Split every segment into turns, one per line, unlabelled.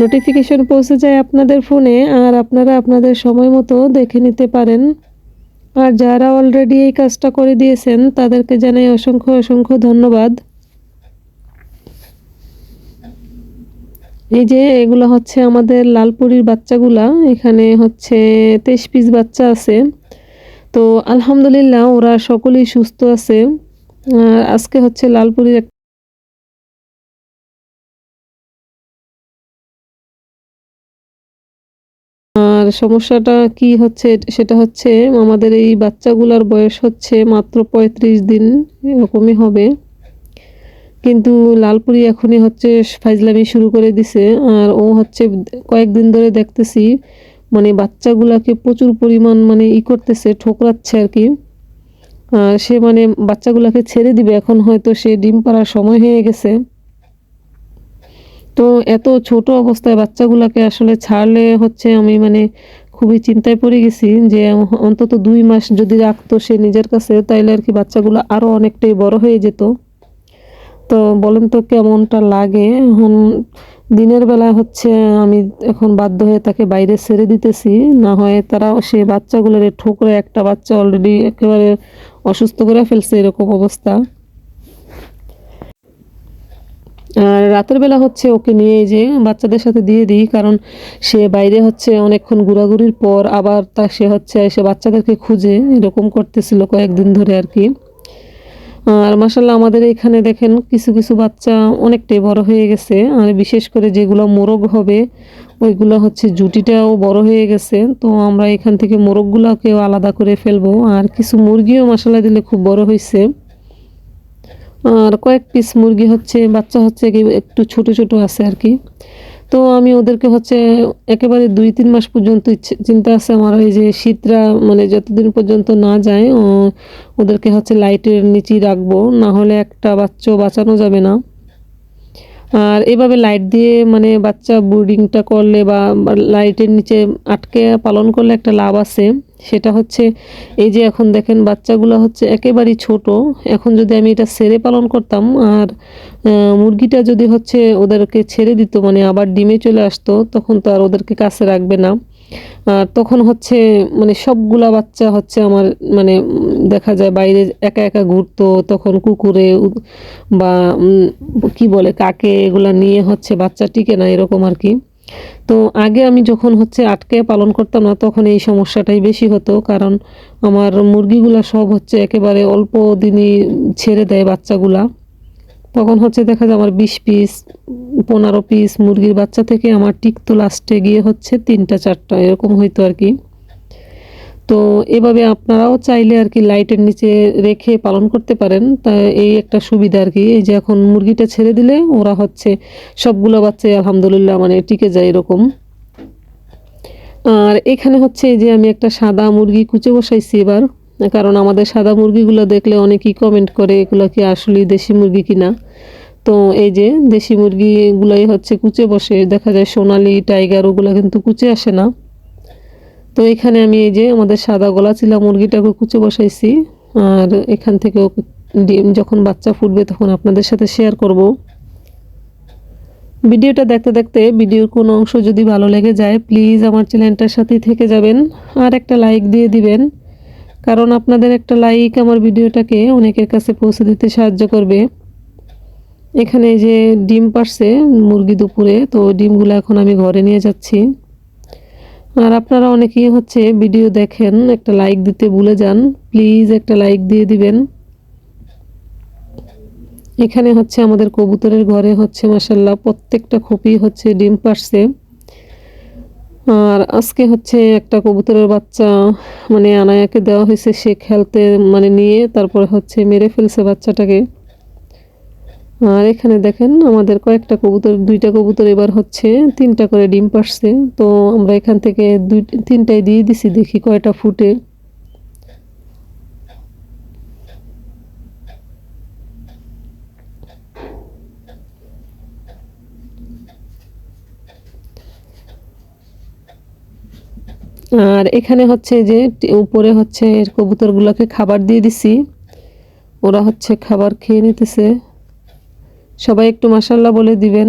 Notification পৌঁছে যায় আপনাদের ফোনে আর আপনারা আপনাদের সময় মতো দেখে নিতে পারেন। আর যারা অলরেডি এই কাজটা করে দিয়েছেন, তাদেরকে জানাই অসংখ্য অসংখ্য ধন্যবাদ। এই যে এগুলো হচ্ছে আমাদের লালপুরির বাচ্চাগুলা, এখানে হচ্ছে তেইশ পিস বাচ্চা আছে। তো আলহামদুলিল্লাহ ওরা সকলেই সুস্থ আছে। আর আজকে হচ্ছে লালপুরির আর সমস্যাটা কি হচ্ছে? সেটা হচ্ছে আমাদের এই বাচ্চাগুলার বয়স হচ্ছে মাত্র পঁয়ত্রিশ দিন, এরকমই হবে। কিন্তু লালপুরি এখনই হচ্ছে ফাইজলামি শুরু করে দিছে, আর ও হচ্ছে কয়েকদিন ধরে দেখতেছি মানে বাচ্চাগুলাকে প্রচুর পরিমাণ মানে ই করতেছে, ঠোকরাচ্ছে আর কি। আর সে মানে বাচ্চাগুলাকে ছেড়ে দিবে, এখন হয়তো সে ডিম পাড়ার সময় হয়ে গেছে। তো এত ছোট অবস্থায় বাচ্চাগুলোকে আসলে ছাড়লে হচ্ছে আমি মানে খুবই চিন্তায় পড়ে গেছি যে অন্তত দুই মাস যদি রাখতো সে নিজের কাছে, তাইলে আর কি বাচ্চাগুলো আরও অনেকটাই বড় হয়ে যেত। তো বলেন তো কেমনটা লাগে? এখন দিনের বেলা হচ্ছে আমি এখন বাধ্য হয়ে তাকে বাইরে ছেড়ে দিতেছি, না হয় তারা সে বাচ্চাগুলোর ঠোকরে একটা বাচ্চা অলরেডি একেবারে অসুস্থ করে ফেলছে এরকম অবস্থা। আর রাতের বেলা হচ্ছে ওকে নিয়ে যে বাচ্চাদের সাথে দিয়ে দিই, কারণ সে বাইরে হচ্ছে অনেকক্ষণ ঘোরাঘুরির পর আবার তা সে হচ্ছে এসে বাচ্চাদেরকে খুঁজে, এরকম করতেছিল কয়েকদিন ধরে আর কি। আর মাসাল্লাহ আমাদের এখানে দেখেন কিছু কিছু বাচ্চা অনেকটাই বড় হয়ে গেছে, আর বিশেষ করে যেগুলো মোরগ হবে, ওইগুলো হচ্ছে জুটিটাও বড় হয়ে গেছে। তো আমরা এখান থেকে মোরগগুলোকেও আলাদা করে ফেলব। আর কিছু মুরগিও মশলা দিলে খুব বড় হয়েছে আর কয়েক পিস মুরগি হচ্ছে, বাচ্চা হচ্ছে কি একটু ছোট ছোট আছে আর কি। তো আমি ওদেরকে হচ্ছে একেবারে দুই তিন মাস পর্যন্ত চিন্তা আছে আমার এই যে শীতরা মানে যতদিন পর্যন্ত না যায় ওদেরকে হচ্ছে লাইটের নিচেই রাখব। না হলে একটা বাচ্চা বাঁচানো যাবে না। আর এভাবে লাইট দিয়ে মানে বাচ্চা বোর্ডিংটা করলে বা লাইটের নিচে আটকে পালন করলে একটা লাভ আছে। সেটা হচ্ছে এই যে এখন দেখেন বাচ্চাগুলো হচ্ছে একেবারেই ছোট। এখন যদি আমি এটা ছেড়ে পালন করতাম আর মুরগিটা যদি হচ্ছে ওদেরকে ছেড়ে দিত মানে আবার ডিমে চলে আসতো, তখন তো আর ওদেরকে কাছে রাখবে না। আর তখন হচ্ছে মানে সবগুলা বাচ্চা হচ্ছে আমার মানে দেখা যায় বাইরে একা একা ঘুরতো, তখন কুকুরে বা কি বলে, কাকে এগুলা নিয়ে হচ্ছে বাচ্চা টিকে না, এরকম আর কি। তো আগে আমি যখন হচ্ছে আটকে পালন করতাম না, তখন এই সমস্যাটাই বেশি হতো, কারণ আমার মুরগিগুলা সব হচ্ছে একেবারে অল্প দিনই ছেড়ে দেয় বাচ্চাগুলা। তখন হচ্ছে দেখা যায় আমার বিশ পিস পনেরো পিস মুরগির বাচ্চা থেকে আমার টিকতো লাস্টে গিয়ে হচ্ছে তিনটা, চারটা, এরকম হইতো আর কি। তো এভাবে আপনারাও চাইলে আর কি লাইটের নিচে রেখে পালন করতে পারেন। তা এই একটা সুবিধা আর কি, এই যে এখন মুরগিটা ছেড়ে দিলে ওরা হচ্ছে সবগুলো বাচ্চাই আলহামদুলিল্লাহ মানে টিকে যায় এরকম। আর এখানে হচ্ছে যে আমি একটা সাদা মুরগি কুচে বসাইছি এবার। কারণ আমাদের সাদা মুরগিগুলো দেখলে অনেকেই কমেন্ট করে, এগুলো কি আসলে দেশি মুরগি কিনা? তো এই যে দেশি মুরগিগুলোই হচ্ছে কুচে বসে, দেখা যায় সোনালি, টাইগার, ওগুলো কিন্তু কুচে আসে না। তো এখানে আমি এই যে আমাদের সাদা গলা চিলা মুরগিটাকে কুচে বসাইছি, আর এখান থেকে ডিম যখন বাচ্চা ফুটবে তখন আপনাদের সাথে শেয়ার করব। ভিডিওটা দেখতে দেখতে ভিডিওর কোনো অংশ যদি ভালো লেগে যায় প্লিজ আমার চ্যানেলটার সাথেই থেকে যাবেন, আর একটা লাইক দিয়ে দিবেন। কারণ আপনাদের একটা লাইক আমার ভিডিওটাকে অনেকের কাছে পৌঁছে দিতে সাহায্য করবে। এখানে যে ডিম পারছে মুরগি দুপুরে, তো ডিমগুলো এখন আমি ঘরে নিয়ে যাচ্ছি। আর আপনারা অনেকেই হচ্ছে ভিডিও দেখেন, একটা লাইক দিতে ভুলে যান প্লিজ একটা লাইক দিয়ে দিবেন। এখানে হচ্ছে আমাদের কবুতরের ঘরে হচ্ছে মাসাল্লাহ প্রত্যেকটা খোপি হচ্ছে ডিম পারছে। আর আজকে হচ্ছে একটা কবুতরের বাচ্চা মানে আনায়াকে দেওয়া হয়েছে সে খেলতে মানে নিয়ে তারপরে হচ্ছে মেরে ফেলছে বাচ্চাটাকে। আর এখানে দেখেন আমাদের কয়েকটা কবুতর, দুইটা কবুতর এবার হচ্ছে তিনটা করে ডিম পারছে তো আমরা এখান থেকে দুই, তিনটাই দিয়ে দিছি, দেখি কয়টা ফুটে। আর এখানে হচ্ছে যে উপরে হচ্ছে কবুতরগুলোকে খাবার দিয়ে দিছি। ওরা হচ্ছে খাবার খেয়ে নিতেছে। সবাই একটু মাসাল্লাহ বলে দিবেন।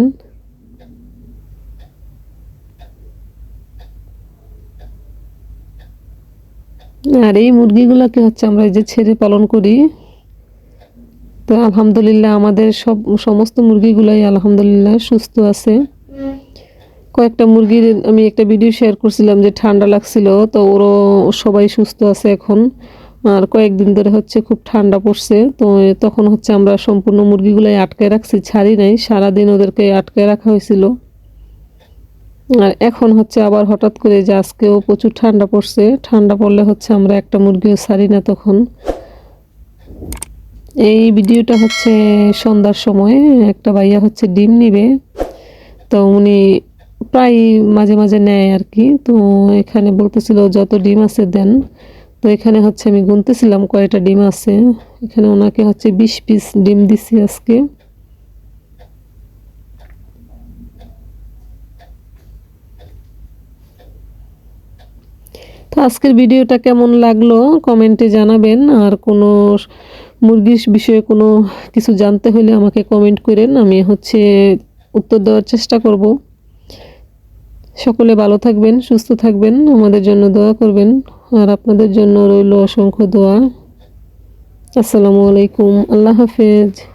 আর এই মুরগিগুলোকে হচ্ছে আমরা এই যে ছেড়ে পালন করি। তো আলহামদুলিল্লাহ আমাদের সব, সমস্ত মুরগিগুলাই আলহামদুলিল্লাহ সুস্থ আছে। কয়েকটা মুরগির আমি একটা ভিডিও শেয়ার করছিলাম যে ঠান্ডা লাগছিল, তো ওরও সবাই সুস্থ আছে এখন। আর কয়েকদিন ধরে হচ্ছে খুব ঠান্ডা পড়ছে, তো তখন হচ্ছে আমরা সম্পূর্ণ মুরগিগুলাই আটকে রাখছি, ছাড়ি নাই, সারাদিন ওদেরকে আটকে রাখা হয়েছিল। আর এখন হচ্ছে আবার হঠাৎ করে যে আজকেও প্রচুর ঠান্ডা পড়ছে, ঠান্ডা পড়লে হচ্ছে আমরা একটা মুরগিও ছাড়ি না তখন। এই ভিডিওটা হচ্ছে সন্ধ্যার সময়, একটা ভাইয়া হচ্ছে ডিম নিবে, তো উনি প্রায় মাঝে মাঝে নেয় আর কি। তো এখানে বলতেছিল, যত ডিম আছে দেন। তো এখানে হচ্ছে আমি গুনতেছিলাম কয়টা ডিম আছে। এখানে ওনাকে হচ্ছে বিশ পিস ডিম দিছি আজকে। তো আজকের ভিডিওটা কেমন লাগল কমেন্টে জানাবেন। আর কোনো মুরগির বিষয়ে কোনো কিছু জানতে হলে আমাকে কমেন্ট করেন। আমি হচ্ছে উত্তর দেওয়ার চেষ্টা করব। সকলে ভালো থাকবেন, সুস্থ থাকবেন, আমাদের জন্য দোয়া করবেন। আর আপনাদের জন্য রইল অসংখ্য দোয়া। আসসালামু আলাইকুম, আল্লাহ হাফেজ।